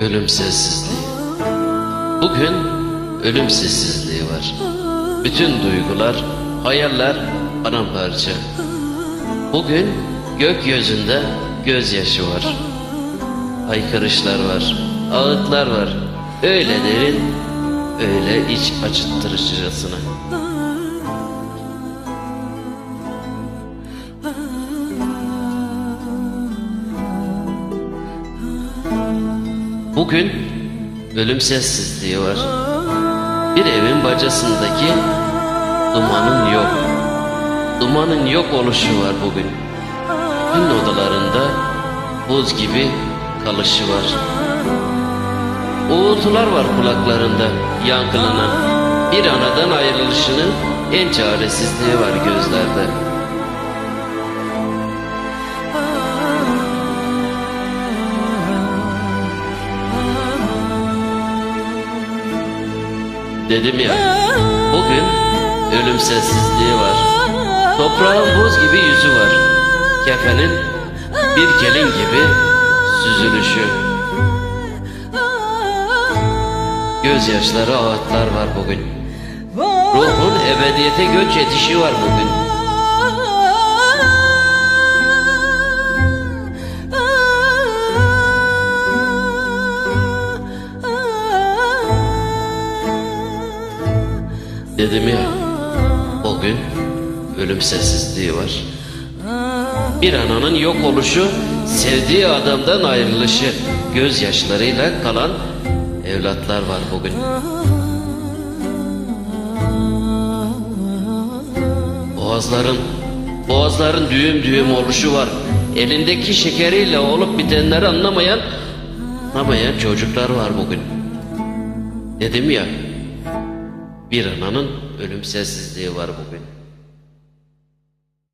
Ölüm sessizliği. Bugün ölüm sessizliği var. Bütün duygular, hayaller paramparça. Bugün gökyüzünde gözyaşı var. Haykırışlar var, ağıtlar var. Öyle derin, öyle iç acıttırıcısına. Bugün ölüm sessizliği var. Bir evin bacasındaki dumanın yok. Dumanın yok oluşu var bugün. Tüm odalarında buz gibi kalışı var. Uğultular var kulaklarında yankılanan. Bir anadan ayrılışının en çaresizliği var gözlerde. Dedim ya, bugün ölüm sessizliği var. Toprağın buz gibi yüzü var. Kefenin bir gelin gibi süzülüşü. Gözyaşları ağıtlar var bugün. Ruhun ebediyete göç edişi var bugün. Dedim ya, o gün ölüm sessizliği var. Bir ananın yok oluşu, sevdiği adamdan ayrılışı, gözyaşlarıyla kalan evlatlar var bugün. Boğazların, boğazların düğüm düğüm oluşu var. Elindeki şekeriyle olup bitenleri anlamayan, anlamayan çocuklar var bugün. Dedim ya, bir ananın ölüm sessizliği var bugün.